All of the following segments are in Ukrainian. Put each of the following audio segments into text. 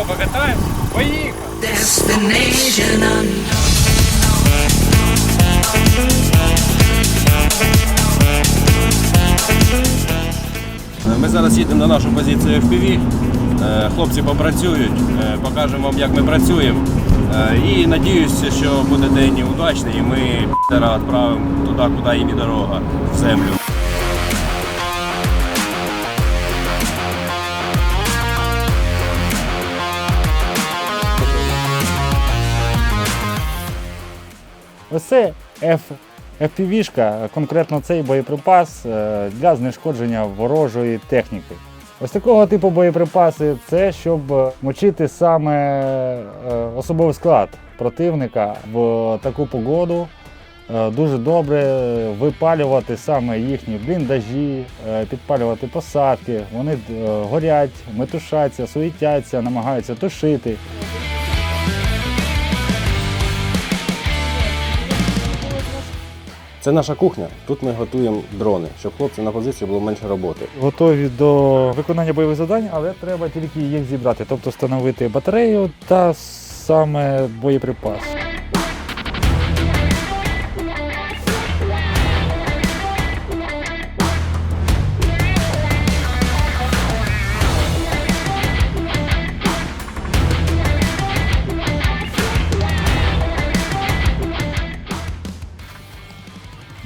що, покатаємося? Поїхали! Destination unknown. Ми зараз їдемо на нашу позицію FPV. Е, Хлопці попрацюють, е, покажемо вам, як ми працюємо. Е, І надіюся, що буде день удачний, і ми пітера відправимо туди, куди їм і дорога, в землю. Ось це F, FPV-шка, конкретно цей боєприпас е, для знешкодження ворожої техніки. Ось такого типу боєприпаси це щоб мочити саме е, особовий склад противника в таку погоду. Е, Дуже добре випалювати саме їхні бліндажі, е, підпалювати посадки. Вони е, горять, метушаться, суетяться, намагаються тушити. Це наша кухня. Тут ми готуємо дрони, щоб хлопці на позиції було менше роботи. готові до виконання бойових завдань, але треба тільки їх зібрати, тобто встановити батарею та саме боєприпас.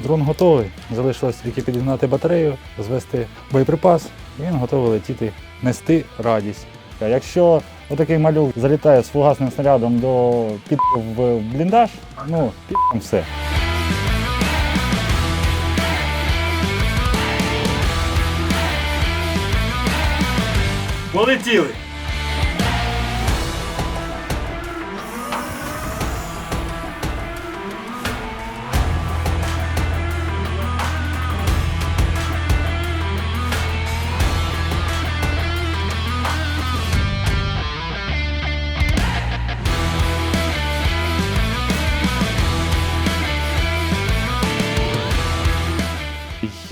Дрон готовий. Залишилось тільки підігнати батарею, звести боєприпас, і він готовий летіти, нести радість. А Якщо отакий малюк залітає з фугасним снарядом до під в бліндаж, ну під все. Полетіли!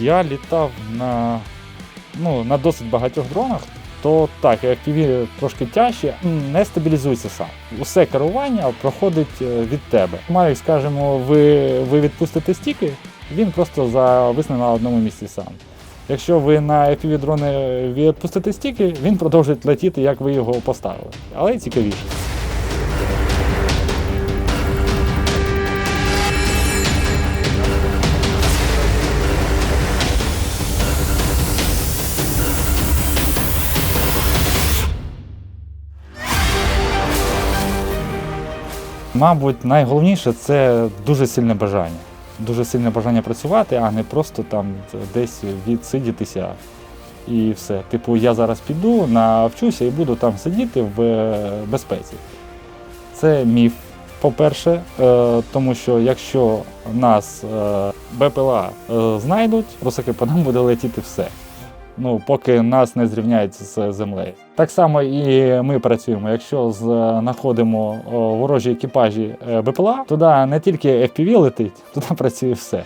Я літав на, ну, на досить багатьох дронах, то так, FPV трошки тяжче, не стабілізується сам. Усе керування проходить е, від тебе. Мавік, скажімо, ви, ви відпустите стіки, він просто зависне на одному місці сам. Якщо ви на FPV дрони відпустите стіки, він продовжить летіти, як ви його поставили. Але цікавіше. Мабуть, найголовніше це дуже сильне бажання. Дуже сильне бажання працювати, а не просто там десь відсидітися і все. Типу, я зараз піду, навчуся і буду там сидіти в е, безпеці. Це міф, по-перше, е, тому що якщо нас е, БПЛА знайдуть, русаки по нам буде летіти все. Ну, поки нас не зрівняють з землею. Так само і ми працюємо. Якщо знаходимо ворожі екіпажі е, БПЛА, туди не тільки FPV летить, туди працює все.